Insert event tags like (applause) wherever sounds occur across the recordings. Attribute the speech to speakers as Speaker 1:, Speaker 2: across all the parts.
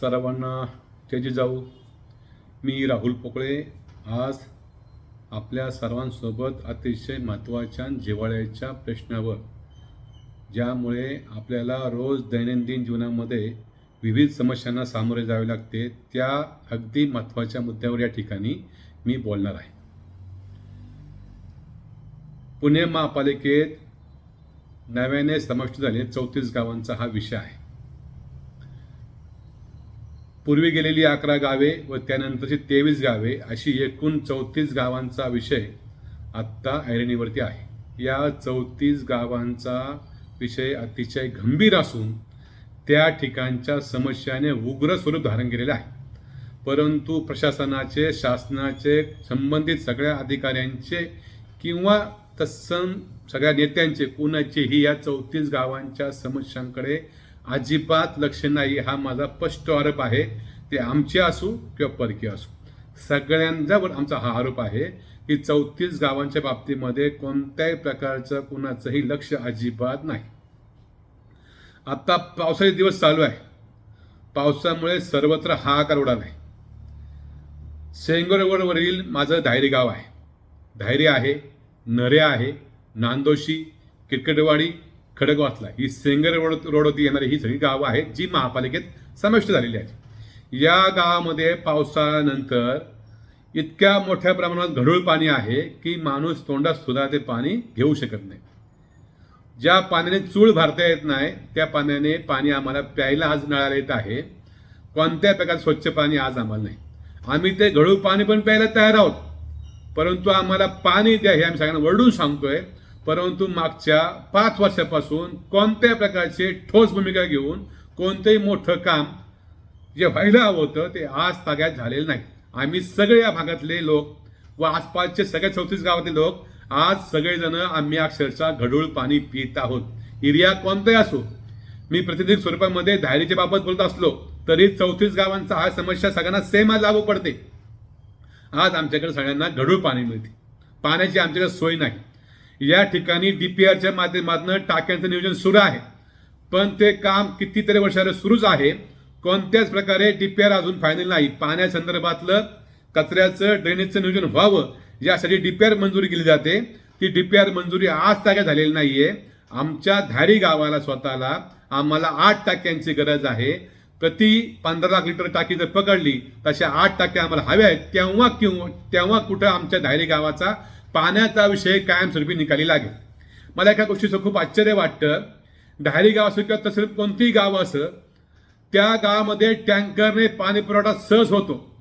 Speaker 1: सर्वांना त्याची जाऊ. मी राहुल पोकळे. आज आपल्या सर्वांसोबत अतिशय महत्त्वाच्या जिवाळ्याच्या जिव्हाळ्याच्या प्रश्नावर ज्यामुळे आपल्याला रोज दैनंदिन जीवनामध्ये विविध समस्यांना सामोरे जावे लागते त्या अगदी महत्त्वाच्या मुद्द्यावर या ठिकाणी मी बोलणार आहे. पुणे महापालिकेत नव्याने समाविष्ट झालेले चौतीस गावांचा हा विषय आहे. पूर्वी गेलेली अकरा गावे व त्यानंतरची तेवीस गावे अशी एकूण चौतीस गावांचा विषय आत्ता ऐरणीवरती आहे. या चौतीस गावांचा विषय अतिशय गंभीर असून त्या ठिकाणच्या समस्याने उग्र स्वरूप धारण केलेले आहे. परंतु प्रशासनाचे शासनाचे संबंधित सगळ्या अधिकाऱ्यांचे किंवा तत्सम सगळ्या नेत्यांचे कुणाचेही या चौतीस गावांच्या समस्यांकडे अजिबात लक्ष नाही. हा माझा स्पष्ट आरोप आहे. ते आमचे असू किंवा परकीय असू. सगळ्यांच्यावर आमचा हा आरोप आहे की चौतीस गावांच्या बाबतीमध्ये कोणत्याही प्रकारचं कुणाचंही लक्ष अजिबात नाही. आता पावसाचे दिवस चालू आहे. पावसामुळे सर्वत्र हाहाकार उडाला आहे. सेंगरवरवरील माझं धायरी गाव आहे. धायरी आहे नरे आहे नांदोशी किटकटवाडी खडकवासला ही सेंगर रोड रोडवरती येणारी ही सगळी गावं आहेत जी महापालिकेत समाविष्ट झालेली आहेत. या गावामध्ये पावसानंतर इतक्या मोठ्या प्रमाणात गढूळ पाणी आहे की माणूस तोंडात सुद्धा ते पाणी घेऊ शकत नाही. ज्या पाण्याने चूळ भरता येत नाही त्या पाण्याने पाणी आम्हाला प्यायला आज नळाला येत आहे. कोणत्या प्रकारचं स्वच्छ पाणी आज आम्हाला नाही. आम्ही ते गढूळ पाणी पण प्यायला तयार आहोत. परंतु आम्हाला पाणी द्या हे आम्ही सगळ्यांना वरडून सांगतोय. परंतु मागच्या पाच वर्षापासून कोणत्या प्रकारचे ठोस भूमिका घेऊन कोणतंही मोठं काम जे व्हायला हवं होतं ते आज ताग्यात झालेलं नाही. आम्ही सगळे या भागातले लोक व आसपासचे सगळ्या चौतीस गावातले लोक आज सगळेजण आम्ही अक्षरशः गढूळ पाणी पित आहोत. एरिया कोणताही असो मी प्रतिनिधी स्वरूपामध्ये धायरीच्या बाबत बोलत असलो तरी चौतीस गावांचा हा समस्या सगळ्यांना सेम आज लागू पडते. आज आमच्याकडे सगळ्यांना गढूळ पाणी मिळते. पाण्याची आमच्याकडे सोय नाही. या ठिकाणी डी पी आरच्या माध्यमातून टाक्यांचं नियोजन सुरू आहे. पण ते काम कितीतरी वर्षाला सुरूच आहे. कोणत्याच प्रकारे डी पी आर अजून फायनल नाही. पाण्यासंदर्भातलं कचऱ्याचं ड्रेनेजचं नियोजन व्हावं यासाठी डी पी आर मंजुरी केली जाते. ती डी पी आर मंजुरी आज टाक्या झालेली नाहीये. आमच्या धारी गावाला स्वतःला आम्हाला आठ टाक्यांची गरज आहे. प्रति पंधरा लाख लिटर टाकी जर पकडली तशा आठ टाक्या आम्हाला हव्या आहेत तेव्हा किंवा तेव्हा कुठं आमच्या धायरी गावाचा पाण्याचा विषय कायमस्वरूपी निकाली लागेल. मला एका गोष्टीचं खूप आश्चर्य वाटतं. डायरी गाव असो किंवा तसं कोणतीही गाव असं त्या गावामध्ये टँकरने पाणी पुरवठा सहज होतो.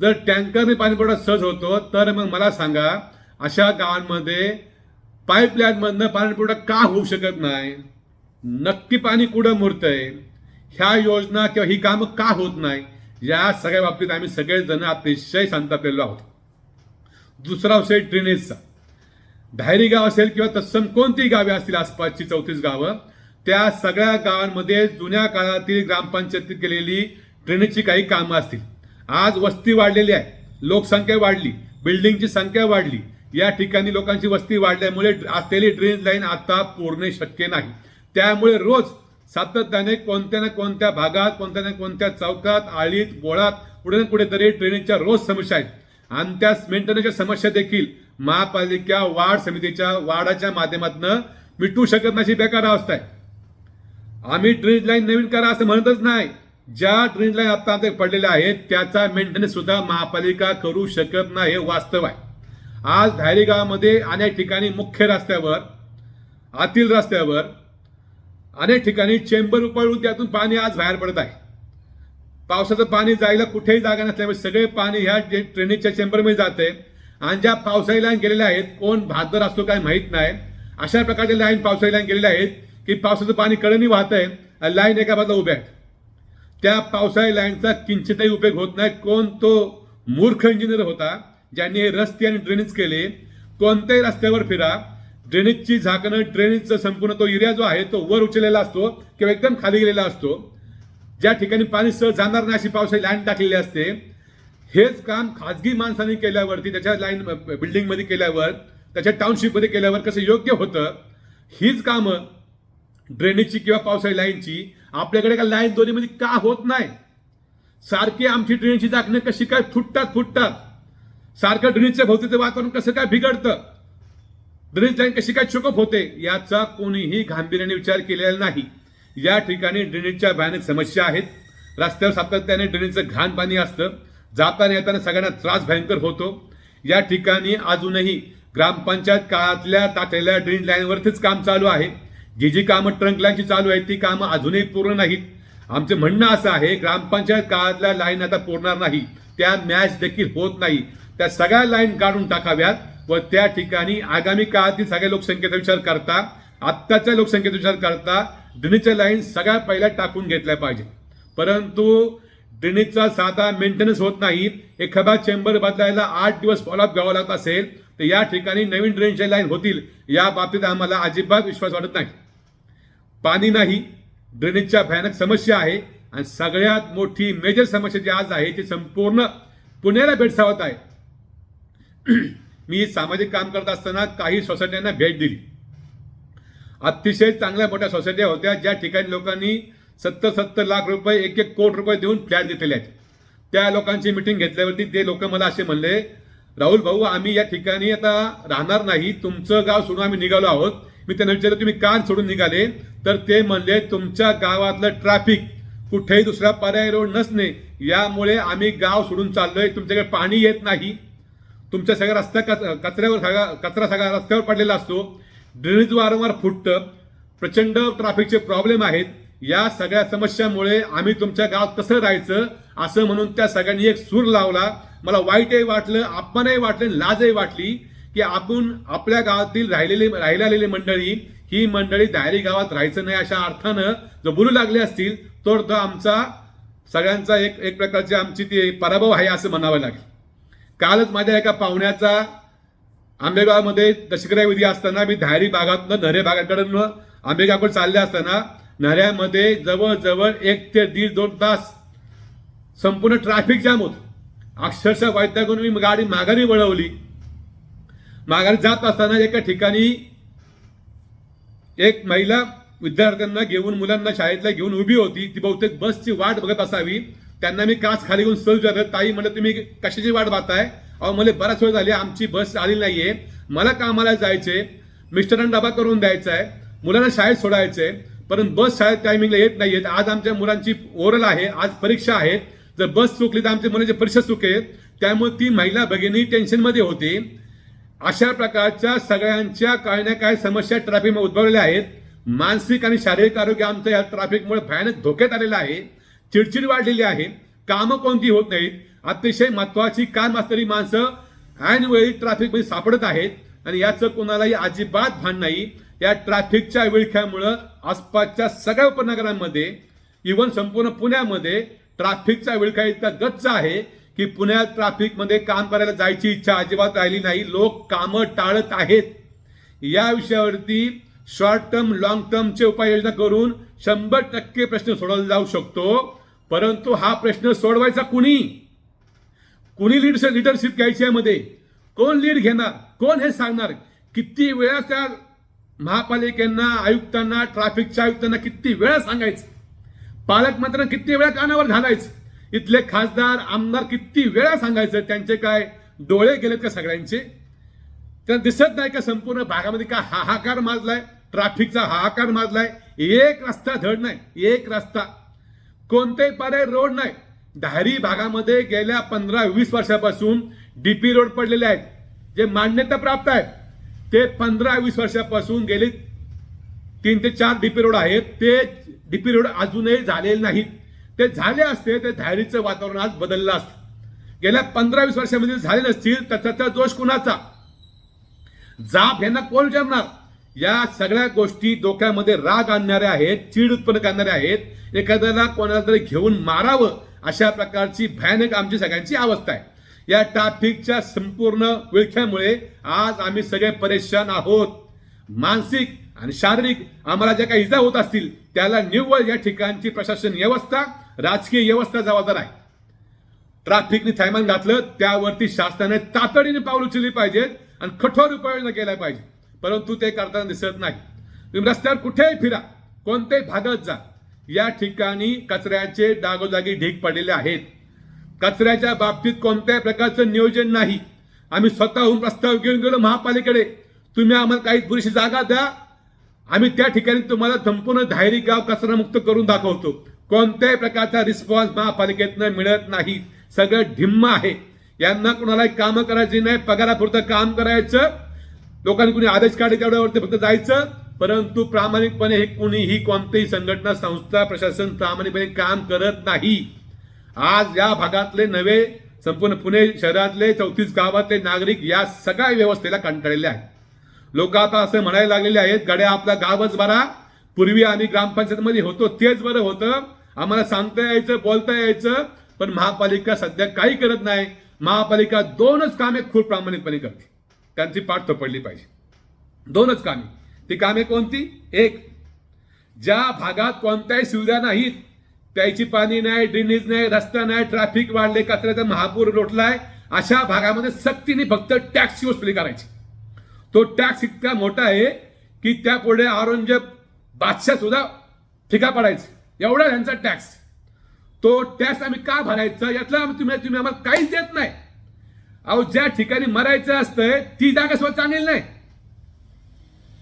Speaker 1: जर टँकरने पाणीपुरवठा सहज होतो तर मग मला सांगा अशा गावांमध्ये पाईपलाईनमधनं पाणीपुरवठा का होऊ शकत नाही? नक्की पाणी कुठं मुरतंय? ह्या योजना किंवा ही कामं का होत नाही? या सगळ्या बाबतीत आम्ही सगळेजण अतिशय संतापलेलो आहोत. दुसरा विषय ड्रेनेजचा धायरी गाव असेल किंवा तत्सम कोणतीही गावे असतील आसपासची चौतीस गावं त्या सगळ्या गावांमध्ये जुन्या काळातील ग्रामपंचायतीत केलेली ड्रेनेजची काही कामं असतील. आज वस्ती वाढलेली आहे लोकसंख्या वाढली बिल्डिंगची संख्या वाढली या ठिकाणी लोकांची वस्ती वाढल्यामुळे असलेली ड्रेनेज लाईन आता पूर्ण शक्य नाही. त्यामुळे रोज सातत्याने कोणत्या ना कोणत्या भागात कोणत्या ना कोणत्या चौकात आळीत बोळात कुठे ना कुठेतरी ड्रेनेजच्या रोज समस्या आहेत. आणि त्या मेंटेनन्सच्या समस्या देखील महापालिका वार्ड समितीच्या वार्डाच्या माध्यमातून मिटू शकत नाही बेकार अवस्था आहे. आम्ही ड्रेनेज लाईन नवीन करा असं म्हणतच नाही. ज्या ड्रेनेज लाईन आता आमच्या पडलेल्या आहेत त्याचा मेंटेनन्स सुद्धा महापालिका करू शकत नाही हे वास्तव आहे. आज धायरी गावामध्ये अनेक ठिकाणी मुख्य रस्त्यावर आतील रस्त्यावर अनेक ठिकाणी चेंबर उपाळून त्यातून पाणी आज बाहेर पडत आहे. पावसाचं पाणी जायला कुठेही जागा नसल्यामुळे सगळे पाणी ह्या जे चेंबरमध्ये चेंबरमध्ये जाते. आणि ज्या पावसाळी लाईन गेलेल्या आहेत कोण भादर असतो काय माहीत नाही. अशा प्रकारच्या लाईन पावसाळी लाईन गेलेल्या आहेत की पावसाचं पाणी कडनी वाहत आहे लाईन एका बाजूला उभ्या आहेत. त्या पावसाळी लाईनचा किंचितही उपयोग होत नाही. कोण तो मूर्ख इंजिनियर होता ज्यांनी हे रस्ते आणि ड्रेनेज केले कोणत्याही रस्त्यावर फिरा ड्रेनेजची झाकणं ड्रेनेजचा संपूर्ण तो एरिया जो आहे तो वर उचललेला असतो किंवा एकदम खाली गेलेला असतो. ज्या ठिकाणी पाणी सहज जाणार नाही अशी पावसाळी लाईन टाकलेली असते हेच काम खाजगी माणसाने केल्यावरती त्याच्या लाईन बिल्डिंगमध्ये केल्यावर त्याच्या टाउनशिपमध्ये केल्यावर कसं योग्य होतं हीच कामं ड्रेनेजची किंवा पावसाळी लाईनची आपल्याकडे का लाईन दोन्हीमध्ये का होत नाही? सारखी आमची ड्रेनेजची झाकणं कशी काय फुटतात फुटतात? सारखं ड्रेनेजच्या भोवतीचं वातावरण कसं काय बिघडतं? ड्रेनेज लाईन कशी काय चुकप होते? याचा कोणीही गांभीर्याने विचार केलेला नाही. या ठिकाणी ड्रेनेजच्या भयानक समस्या आहेत. रस्त्यावर सातत्याने ड्रेनेजचं घाण पाणी असतं. जाताना येताना सगळ्यांना त्रास भयंकर होतो. या ठिकाणी अजूनही ग्रामपंचायत काळातल्या टाकलेल्या ड्रेन लाईनवरतीच काम चालू आहे. जी जी कामं ट्रंक लाईनची चालू आहेत ती कामं अजूनही पूर्ण नाहीत. आमचं म्हणणं असं आहे ग्रामपंचायत काळातल्या लाईन आता पुरणार नाही. त्या मॅच देखील होत नाही. त्या सगळ्या लाईन काढून टाकाव्यात व त्या ठिकाणी आगामी काळातील सगळ्या लोकसंख्येचा विचार करता आत्ताच्या लोकसंख्येचा विचार करता ड्रेनेजच्या लाईन सगळ्या पहिल्या टाकून घेतल्या पाहिजेत. परंतु ड्रेनेजचा साधा मेंटेनन्स होत नाही. एखादा चेंबर बदलायला आठ दिवस फॉलोअप घ्यावा लागत असेल तर या ठिकाणी नवीन ड्रेनच्या लाईन होतील. या बाबतीत आम्हाला अजिबात विश्वास वाटत नाही. पाणी नाही ड्रेनेजच्या भयानक समस्या आहे आणि सगळ्यात मोठी मेजर समस्या जी आज आहे ती संपूर्ण पुण्याला भेडसावत आहे. (clears throat) मी सामाजिक काम करत असताना काही सोसायट्यांना भेट दिली. अतिशय चांगल्या मोठ्या सोसायट्या होत्या ज्या ठिकाणी लोकांनी सत्तर सत्तर लाख रुपये एक एक कोटी रुपये देऊन फ्लॅट घेतलेले आहेत. त्या लोकांची मिटिंग घेतल्यावरती ते लोक मला असे म्हणले राहुल भाऊ आम्ही या ठिकाणी आता राहणार नाही तुमचं गाव सोडून आम्ही निघालो आहोत. मी त्यांना विचारलं तुम्ही का सोडून निघाले? तर ते म्हणले तुमच्या गावातलं ट्रॅफिक कुठेही दुसरा पर्याय रोड नसणे यामुळे आम्ही गाव सोडून चाललोय तुमच्याकडे पाणी येत नाही. तुमच्या सगळ्या रस्त्या कच- कचऱ्यावर सगळा कचरा सगळा रस्त्यावर पडलेला असतो. ड्रेनेज वारंवार फुटतं. प्रचंड ट्रॅफिकचे प्रॉब्लेम आहेत. या सगळ्या समस्यामुळे आम्ही तुमच्या गावात कसं राहायचं असं म्हणून त्या सगळ्यांनी एक सूर लावला. मला वाईटही वाटलं अपमानही वाटलं लाजही वाटली की आपण आपल्या गावातील राहिलेली राहिलेली मंडळी ही मंडळी दायरी गावात राहायचं नाही अशा अर्थानं जर बोलू लागले असतील तर तो आमचा सगळ्यांचा एक एक प्रकारची आमची ती पराभव आहे असं म्हणावं लागेल. कालच माझ्या एका पाहुण्याचा आंबेगावमध्ये दशकरा विधी असताना मी धायरी भागातनं नरे भागाकडून आंबेगावकडे चालले असताना नऱ्यामध्ये जवळजवळ एक ते दीड दोन तास संपूर्ण ट्रॅफिक जाम होत. अक्षरशः वैद्यकडून मी गाडी माघारी वळवली. माघारी जात असताना एका ठिकाणी एक महिला विद्यार्थ्यांना घेऊन मुलांना शाळेतल्या घेऊन उभी होती. ती बहुतेक बसची वाट बघत असावी. त्यांना मी काच खाली घेऊन सहज ताई म्हणलं तुम्ही कशाची वाट पाहताय? अहो मला बराच वेळ झाली आमची बस आली नाहीये. मला कामाला जायचे मिस्टरांना डबा करून द्यायचा आहे मुलांना शाळेत सोडायचंय. परंतु बस शाळेत टायमिंगला येत नाहीयेत आज आमच्या मुलांची ओरल आहे. आज परीक्षा आहे. जर बस चुकली तर आमच्या मुलांची परीक्षा चुकेल. त्यामुळे ती महिला भगिनी टेन्शनमध्ये होती. अशा प्रकारच्या सगळ्यांच्या काही ना काही समस्या ट्रॅफिकमध्ये उद्भवलेल्या आहेत. मानसिक आणि शारीरिक आरोग्य आमचं या ट्रॅफिकमुळे भयानक धोक्यात आलेलं आहे. चिडचिड वाढलेली आहे. कामं कोणती होत नाहीत. अतिशय महत्वाची काम असलेली माणसं ऐनवेळी ट्रॅफिकमध्ये सापडत आहेत. आणि याचं कोणालाही अजिबात भान नाही. या ट्रॅफिकच्या विळख्यामुळं आसपासच्या सगळ्या उपनगरांमध्ये इव्हन संपूर्ण पुण्यामध्ये ट्रॅफिकचा विळखा इतका गच्च आहे की पुण्यात ट्रॅफिकमध्ये काम करायला जायची इच्छा अजिबात राहिली नाही. लोक कामं टाळत आहेत. या विषयावरती शॉर्ट टर्म लॉंग टर्मचे उपाययोजना करून शंभर टक्के प्रश्न सोडवला जाऊ शकतो. परंतु हा प्रश्न सोडवायचा कुणी? कोणी लीड लिडरशिप घ्यायची यामध्ये कोण लीड घेणार? कोण हे सांगणार? किती वेळा त्या महापालिकेंना आयुक्तांना ट्रॅफिकच्या आयुक्तांना किती वेळा सांगायचं? पालकमंत्र्यांना किती वेळा कानावर घालायचं? इथले खासदार आमदार किती वेळा सांगायचं? त्यांचे काय डोळे गेलेत का सगळ्यांचे? त्यांना दिसत नाही का संपूर्ण भागामध्ये का हाहाकार माजलाय? ट्रॅफिकचा हाहाकार माजलाय? एक रस्ता धड नाही. एक रस्ता. कोणतेही पर्याय रोड नाही. धारी भागामध्ये गेल्या पंधरा वीस वर्षापासून डीपी रोड पडलेले आहेत. जे मान्यता प्राप्त आहेत ते पंधरा वीस वर्षापासून गेले तीन ते चार डीपी रोड आहेत. ते डीपी रोड अजूनही झालेले नाहीत. ते झाले असते ते धारीचं वातावरण आज बदललं असतं. गेल्या पंधरा वीस वर्षामध्ये झाले नसतील तर त्याचा दोष कुणाचा? जाप यांना कोण विचारणार या सगळ्या गोष्टी डोक्यामध्ये राग आणणाऱ्या आहेत चीड उत्पन्न करणाऱ्या आहेत. एखाद्याला कोणाला तरी घेऊन मारावं अशा प्रकारची भयानक आमची सगळ्यांची अवस्था आहे. या ट्रॅफिकच्या संपूर्ण विळख्यामुळे आज आम्ही सगळे परेशान आहोत. मानसिक आणि शारीरिक आम्हाला ज्या काही इजा होत असतील त्याला निव्वळ या ठिकाणची प्रशासन व्यवस्था राजकीय व्यवस्था जबाबदार आहे. ट्रॅफिकने थैमान घातलं त्यावरती शासनाने तातडीने पाऊल उचलली पाहिजेत आणि कठोर उपाययोजना केल्या पाहिजे. परंतु ते करताना दिसत नाही. तुम्ही रस्त्यावर कुठेही फिरा कोणत्याही भागात जा या ठिकाणी कचऱ्याचे जागोजागी ढीग पडलेले आहेत. कचऱ्याच्या बाबतीत कोणत्याही प्रकारचं नियोजन नाही. आम्ही स्वतःहून प्रस्ताव घेऊन गेलो महापालिकेकडे. तुम्ही आम्हाला काही पुरेशी जागा द्या. आम्ही त्या ठिकाणी तुम्हाला संपूर्ण धायरी गाव कचरामुक्त करून दाखवतो. कोणत्याही प्रकारचा रिस्पॉन्स महापालिकेतनं मिळत नाही. सगळं ढिम्म आहे. यांना कोणालाही कामं करायची नाही. पगारापुरतं काम करायचं. लोकांनी कुणी आदेश काढले तेवढ्यावरती फक्त जायचं. परंतु प्रामाणिकपणे हे कोणीही कोणतेही संघटना संस्था प्रशासन प्रामाणिकपणे काम करत नाही. आज या भागातले नवे संपूर्ण पुणे शहरातले चौतीस गावातले नागरिक या सगळ्या व्यवस्थेला कंटाळलेले आहेत. लोक आता असं म्हणायला लागलेले आहेत गड्या आपला गावच बरा पूर्वी आम्ही ग्रामपंचायतमध्ये होतो तेच बरं होतं. आम्हाला सांगता यायचं बोलता यायचं पण महापालिका सध्या काही करत नाही. महापालिका दोनच कामे खूप प्रामाणिकपणे करते. त्यांची पाठ थोपडली पाहिजे. दोनच कामे. ती कामे कोणती? एक ज्या भागात कोणत्याही सुविधा नाहीत प्यायची पाणी नाही ड्रेनेज नाही रस्ता नाही ट्रॅफिक वाढले कचऱ्याचा महापूर लोटलाय अशा भागामध्ये सक्तीने फक्त टॅक्सची वसुली करायची. तो टॅक्स इतका मोठा आहे की त्यापुढे औरंगजेब बादशाह सुद्धा ठिका पडायचे. एवढा त्यांचा टॅक्स तो टॅक्स आम्ही का भरायचा? यातला आम्ही तुम्ही तुम्ही आम्हाला काहीच देत नाही. अहो ज्या ठिकाणी मरायचं असतंय ती जागा सुद्धा चांगली नाही.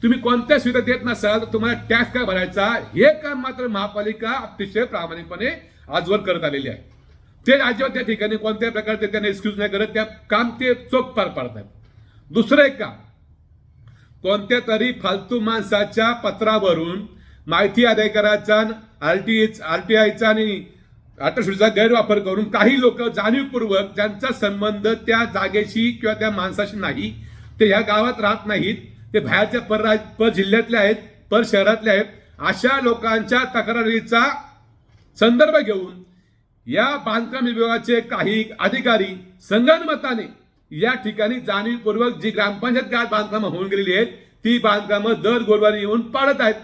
Speaker 1: तुम्ही कोणत्या सुविधा देत नसाल तर तुम्हाला टॅक्स काय भरायचा हे काम मात्र महापालिका अतिशय प्रामाणिकपणे आजवर करत आलेली आहे. ते अजिबात त्या ठिकाणी कोणत्याही प्रकारचे त्यांना एक्सक्यूज नाही करत त्या काम ते चोख पार पाडतात दुसरं एक काम कोणत्या तरी फालतू माणसाच्या पत्रावरून माहिती अधिकाराचा आरटी आरटीआयचा आणि आटशुडीचा गैरवापर करून काही लोक जाणीवपूर्वक ज्यांचा संबंध त्या जागेशी किंवा त्या माणसाशी नाही ते ह्या गावात राहत नाहीत ते बाहेरच्या पर पर जिल्ह्यातले आहेत पर शहरातले आहेत अशा लोकांच्या तक्रारीचा संदर्भ घेऊन या बांधकाम विभागाचे काही अधिकारी संगणमताने या ठिकाणी जाणीवपूर्वक जी ग्रामपंचायत गावात बांधकामं होऊन गेलेली आहेत ती बांधकामं दर गुरुवारी येऊन पाडत आहेत.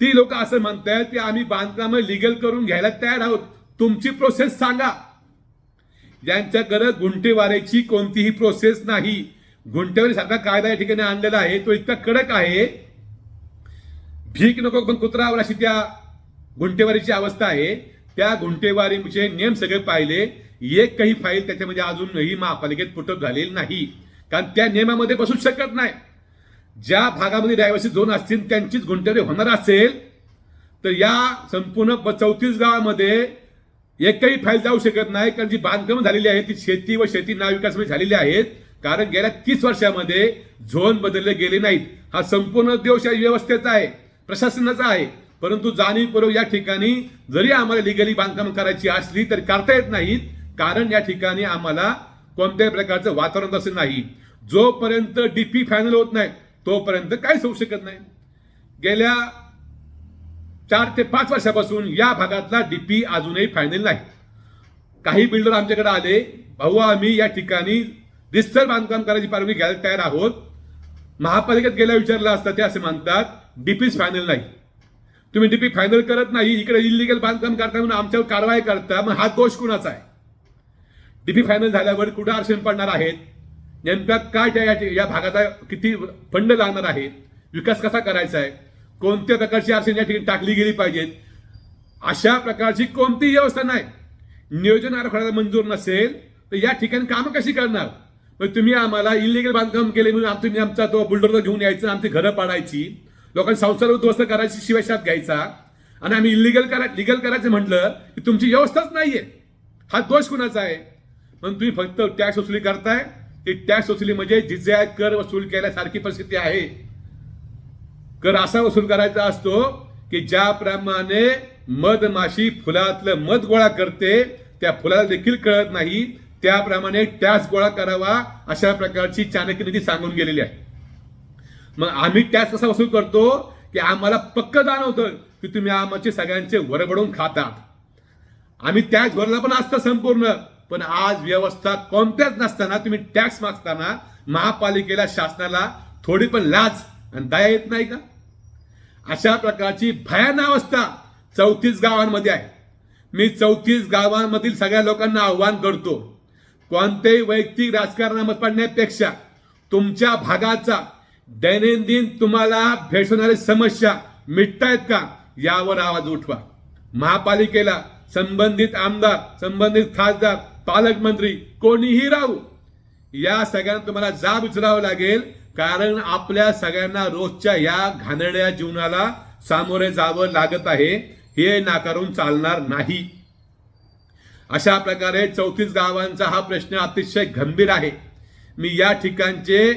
Speaker 1: ती लोक असं म्हणतायत की आम्ही बांधकामं लिगल करून घ्यायला तयार आहोत. तुमची प्रोसेस सांगा. यांच्याकडे गुंठेवारीची कोणतीही प्रोसेस नाही. गुंठेवारी कायदा या ठिकाणी आणलेला आहे. तो इतका कडक आहे. भीक नको पण कुत्रा अशी त्या गुंठेवारीची अवस्था आहे. त्या गुंठेवारीचे नियम सगळे पाहिले. एक काही फाईल त्याच्यामध्ये अजूनही महापालिकेत पुटप झालेली नाही. कारण त्या नियमामध्ये बसू शकत नाही. ज्या भागामध्ये डायव्हर्सी झोन असतील त्यांचीच गुंठेवारी होणार असेल तर या संपूर्ण चौतीस गावामध्ये एकही फाईल जाऊ शकत नाही. कारण जी बांधकामं झालेली आहेत ती शेती व शेती नाविकासमध्ये झालेली आहेत. कारण गेल्या तीस वर्षामध्ये झोन बदलले गेले नाहीत. हा संपूर्ण दोष या व्यवस्थेचा आहे प्रशासनाचा आहे. परंतु जाणीवपूर्वक या ठिकाणी जरी आम्हाला लिगली बांधकाम करायची असली तरी करता येत नाहीत. कारण या ठिकाणी आम्हाला कोणत्याही प्रकारचं वातावरण असं नाही. जोपर्यंत डीपी फायनल होत नाही तोपर्यंत काहीच होऊ शकत नाही. गेल्या चार ते पाच वर्षापासून या भागातला डीपी अजूनही फायनल नाही. काही बिल्डर आमच्याकडे आले भाऊ आम्ही या ठिकाणी रिस्तर बांधकाम करायची परवानगी घ्यायला तयार आहोत. महापालिकेत गेल्या विचारलं असतं ते असे मानतात डीपीज फायनल नाही. तुम्ही डीपी फायनल करत नाही इकडे इलिगल बांधकाम करता म्हणून आमच्यावर कारवाई करता मग हा दोष कुणाचा आहे? डीपी फायनल झाल्यावर कुठं अडचण पडणार आहेत? नेमका काय त्या या- या भागाचा किती फंड लागणार आहेत? विकास कसा करायचा आहे? कोणत्या प्रकारची अडचण या ठिकाणी टाकली गेली पाहिजेत? अशा प्रकारची कोणतीही व्यवस्था नाही. नियोजन आराखड्याला मंजूर नसेल तर या ठिकाणी कामं कशी करणार? मग तुम्ही आम्हाला इलिगल बांधकाम केले म्हणून तुम्ही आमचा तो बुलडोजर घेऊन यायचा आमची घरं पाडायची. लोकांनी संसार उद्ध्वस्त करायची शिवाशात घ्यायचा. आणि आम्ही इलिगल करा लिगल करायचं म्हटलं की तुमची व्यवस्थाच नाहीये. हा दोष कुणाचा आहे? म्हणून तुम्ही फक्त टॅक्स वसुली करताय. ती टॅक्स वसुली म्हणजे जिजे कर वसूल केल्यासारखी परिस्थिती आहे. कर असा वसूल करायचा असतो की ज्याप्रमाणे मधमाशी फुलातलं मध गोळा करते त्या फुलाला देखील कळत नाही. त्याप्रमाणे टॅक्स गोळा करावा अशा प्रकारची चाणक्य नीती सांगून गेलेली आहे. मग आम्ही टॅक्स कसा वसूल करतो? की आम्हाला पक्क जाणवतं की तुम्ही आमचे सगळ्यांचे वरबडून खातात. आम्ही टॅक्स भरला पण असतं संपूर्ण. पण आज व्यवस्था कोणत्याच नसताना तुम्ही टॅक्स मागताना महापालिकेला शासनाला थोडी पण लाज आणि दया येत नाही का? अशा प्रकारची भयानक अवस्था चौतीस गावांमध्ये आहे. मी चौतीस गावांमधील सगळ्या लोकांना आव्हान करतो. कोणत्याही वैयक्तिक राजकारणामध्ये पडण्यापेक्षा तुमच्या भागाचा दैनंदिन तुम्हाला भेटणारी समस्या मिटतायत का यावर आवाज उठवा. महापालिकेला संबंधित आमदार संबंधित खासदार पालकमंत्री कोणीही राहू. या सगळ्यांना तुम्हाला जाब उचलावं लागेल कारण आपल्या सगळ्यांना रोजच्या या घाणेरड्या जीवनाला सामोरे जावं लागत आहे. हे नाकारून चालणार नाही. अशा प्रकारे चौतीस गावांचा हा प्रश्न अतिशय गंभीर आहे. मी या ठिकाणचे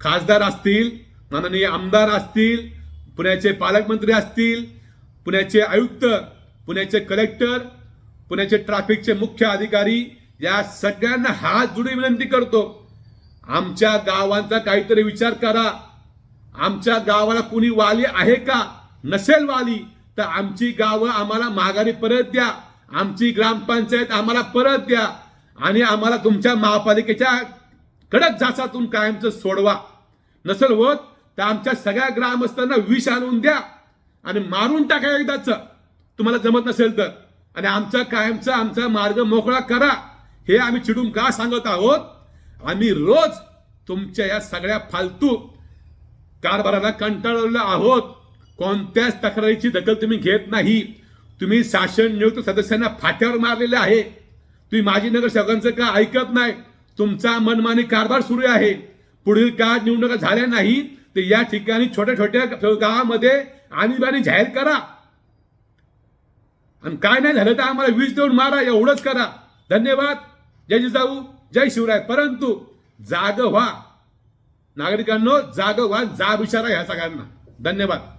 Speaker 1: खासदार असतील माननीय आमदार असतील पुण्याचे पालकमंत्री असतील पुण्याचे आयुक्त पुण्याचे कलेक्टर पुण्याचे ट्रॅफिकचे मुख्य अधिकारी या सगळ्यांना हात जुडी विनंती करतो आमच्या गावांचा काहीतरी विचार करा. आमच्या गावाला कुणी वाली आहे का? नसेल वाली तर आमची गावं आम्हाला माघारी परत द्या. आमची ग्रामपंचायत आम्हाला परत द्या आणि आम्हाला तुमच्या महापालिकेच्या कडक जाचातून कायमचं सोडवा. नसेल होत तर आमच्या सगळ्या ग्रामस्थांना विष आणून द्या आणि मारून टाका एकदाच. तुम्हाला जमत नसेल तर. आणि आमचा कायमचा आमचा मार्ग मोकळा करा. हे आम्ही चिडून का सांगत आहोत? आम्ही रोज तुमच्या या सगळ्या फालतू कारभाराला कंटाळलं आहोत. कोणत्याच तक्रारीची दखल तुम्ही घेत नाही. तुम्ही शासन नियुक्त सदस्यांना फाट्यावर मारलेले आहे. तुम्ही माजी नगरसेवकांचं का ऐकत नाही? तुमचा मनमानी कारभार सुरू आहे. पुढील काळात निवडणुका झाल्या नाही तर या ठिकाणी छोट्या छोट्या गावामध्ये आणीबाणी जाहीर करा. आणि काय नाही झालं तर आम्हाला वीज देऊन मारा एवढंच करा. धन्यवाद. जय जिजाऊ जय शिवराय. परंतु जाग व्हा. नागरिकांनो जाग व्हा जाब इशारा ह्या सगळ्यांना. धन्यवाद.